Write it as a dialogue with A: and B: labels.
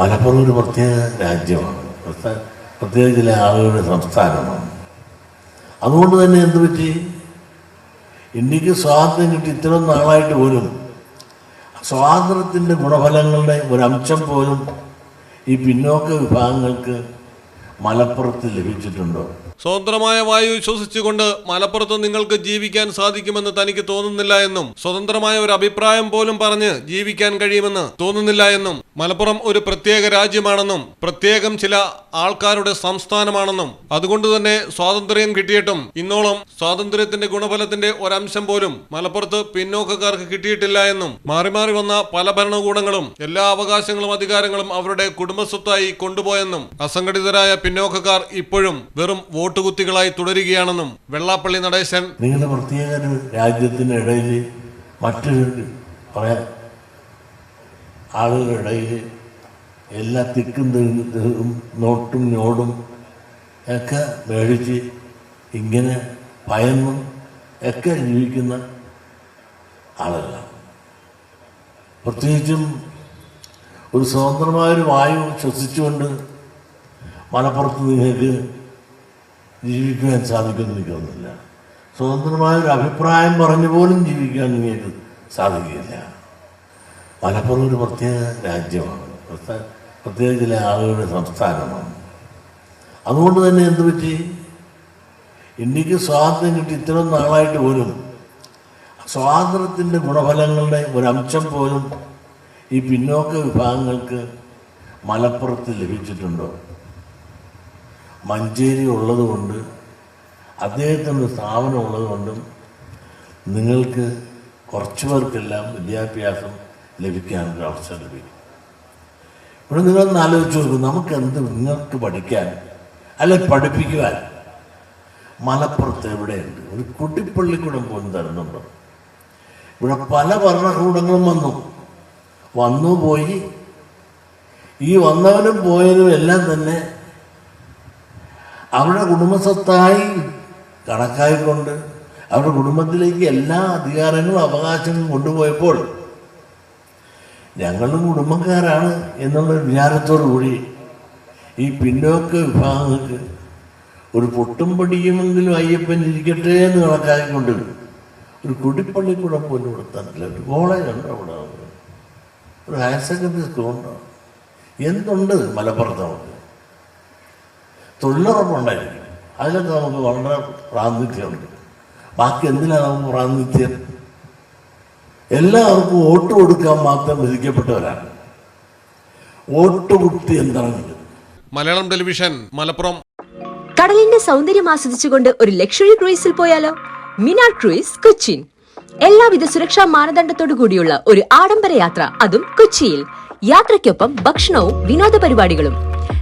A: മലപ്പുറം ഒരു പ്രത്യേക രാജ്യമാണ്. പ്രത്യേക- ചില ആളുകളുടെ സംസ്ഥാനമാണ്. അതുകൊണ്ട് തന്നെ എന്ത് പറ്റി? ഇന്ത്യയ്ക്ക് സ്വാതന്ത്ര്യം കിട്ടി ഇത്രയും നാളായിട്ട് പോലും. സ്വാതന്ത്ര്യത്തിന്റെ ഗുണഫലങ്ങളുടെ ഒരംശം പോലും ഈ പിന്നോക്ക വിഭാഗങ്ങൾക്ക് മലപ്പുറത്ത് ലഭിച്ചിട്ടുണ്ടോ?
B: സ്വതന്ത്രമായ വായു ശ്വസിച്ചുകൊണ്ട് മലപ്പുറത്ത് നിങ്ങൾക്ക് ജീവിക്കാൻ സാധിക്കുമെന്ന് തനിക്ക് തോന്നുന്നില്ല എന്നും സ്വതന്ത്രമായ ഒരു അഭിപ്രായം പോലും പറഞ്ഞ് ജീവിക്കാൻ കഴിയുമെന്ന് തോന്നുന്നില്ല എന്നും മലപ്പുറം ഒരു പ്രത്യേക രാജ്യമാണെന്നും പ്രത്യേകം ചില ആൾക്കാരുടെ സംസ്ഥാനമാണെന്നും അതുകൊണ്ട് തന്നെ സ്വാതന്ത്ര്യം കിട്ടിയിട്ടും ഇന്നോളം സ്വാതന്ത്ര്യത്തിന്റെ ഗുണഫലത്തിന്റെ ഒരംശം പോലും മലപ്പുറത്ത് പിന്നോക്കക്കാർക്ക് കിട്ടിയിട്ടില്ല എന്നും മാറി മാറി വന്ന പല ഭരണകൂടങ്ങളും എല്ലാ അവകാശങ്ങളും അധികാരങ്ങളും അവരുടെ കുടുംബസ്വത്തായി കൊണ്ടുപോയെന്നും അസംഘടിതരായ പിന്നോക്കക്കാർ ഇപ്പോഴും വെറും വോട്ടുകുത്തികളായി തുടരുകയാണെന്നും വെള്ളാപ്പള്ളി നടേശൻ
A: നിങ്ങളുടെ പ്രത്യേക രാജ്യത്തിന്റെ ഇടയിൽ മറ്റൊരു പറയാൻ ആളുകളുടെ ഇടയിൽ എല്ലാ തിക്കും തിക്കും നോട്ടും ഞോടും ഒക്കെ മേടിച്ച് ഇങ്ങനെ ഭയന്നും ഒക്കെ ജീവിക്കുന്ന ആളല്ല പ്രത്യേകിച്ചും ഒരു സ്വതന്ത്രമായൊരു വായു ശ്വസിച്ചുകൊണ്ട് മലപ്പുറത്ത് നിങ്ങൾക്ക് ജീവിക്കുവാൻ സാധിക്കുമെന്ന് എനിക്ക് തോന്നുന്നില്ല സ്വതന്ത്രമായൊരു അഭിപ്രായം പറഞ്ഞു പോലും ജീവിക്കാൻ നിങ്ങൾക്ക് സാധിക്കില്ല. മലപ്പുറം ഒരു പ്രത്യേക രാജ്യമാണ്. പ്രത്യേക ചില ആളുകളുടെ സംസ്ഥാനമാണ്. അതുകൊണ്ട് തന്നെ എന്ത് പറ്റി? ഇന്ത്യയ്ക്ക് സ്വാതന്ത്ര്യം കിട്ടി ഇത്രയും നാളായിട്ട് പോലും സ്വാതന്ത്ര്യത്തിന്റെ ഗുണഫലങ്ങളുടെ ഒരംശം പോലും ഈ പിന്നോക്ക വിഭാഗങ്ങൾക്ക് മലപ്പുറത്ത് ലഭിച്ചിട്ടുണ്ടോ? മഞ്ചേരി ഉള്ളതുകൊണ്ട് അദ്ദേഹത്തിന്റെ സ്ഥാപനം ഉള്ളതുകൊണ്ടും നിങ്ങൾക്ക് കുറച്ച് പേർക്കെല്ലാം വിദ്യാഭ്യാസം ലഭിക്കാനൊരു അവസരം ലഭിക്കും. ഇവിടെ നിങ്ങളൊന്ന് ആലോചിച്ച് നോക്കും നമുക്ക് എന്ത് നിങ്ങൾക്ക് പഠിക്കാൻ അല്ലെ പഠിപ്പിക്കുവാൻ? മലപ്പുറത്ത് എവിടെയുണ്ട്? ഒരു കുട്ടിപ്പള്ളിക്കൂടം പോലും തരുന്നുണ്ടോ? ഇവിടെ പല ഭരണകൂടങ്ങളും വന്നു. വന്നു പോയി. ഈ വന്നവനും പോയതും എല്ലാം തന്നെ അവരുടെ കുടുംബസ്വത്തായി കണക്കായിക്കൊണ്ട് അവരുടെ കുടുംബത്തിലേക്ക് എല്ലാ അധികാരങ്ങളും അവകാശങ്ങളും കൊണ്ടുപോയപ്പോൾ ഞങ്ങളും കുടുംബക്കാരാണ് എന്നുള്ള വിചാരത്തോടു കൂടി ഈ പിന്നോക്ക വിഭാഗങ്ങൾക്ക് ഒരു പൊട്ടും പടിയുമെങ്കിലും അയ്യപ്പൻ ഇരിക്കട്ടെ എന്ന് കണക്കാക്കിക്കൊണ്ട് ഒരു കുടിപ്പള്ളിക്കൂടം പോലും കൊടുത്താനില്ല ഒരു കോളേജ് ഉണ്ട് അവിടെ. ഒരു ഹയർ സെക്കൻഡറി സ്കൂളുണ്ടോ എന്തുണ്ട് മലപ്പുറത്ത് തൊഴിലുറപ്പുണ്ടായിരിക്കും. അതിലൊക്കെ നമുക്ക് വളരെ പ്രാതിനിധ്യമുണ്ട്. ബാക്കി എന്തിനാണ് നമുക്ക് പ്രാതിനിധ്യം? എല്ലാവർക്കും വോട്ട് കൊടുക്കാൻ മാത്രം വിധിക്കപ്പെട്ടവരാണ്. വോട്ട് കുത്തി യന്ത്രങ്ങൾ
B: മലയാളം ടെലിവിഷൻ മലപ്പുറം.
C: കടലിന്റെ സൗന്ദര്യം ആസ്വദിച്ചുകൊണ്ട് ഒരു ലക്ഷറി ക്രൂയിസിൽ പോയാലോ? മിനാ ക്രൂയിസ് കൊച്ചിൻ. എല്ലാവിധ സുരക്ഷാ മാനദണ്ഡത്തോടു കൂടിയുള്ള ഒരു ആഡംബര യാത്ര അതും കൊച്ചിയിൽ. യാത്രയ്ക്കൊപ്പം ഭക്ഷണവും വിനോദ പരിപാടികളും.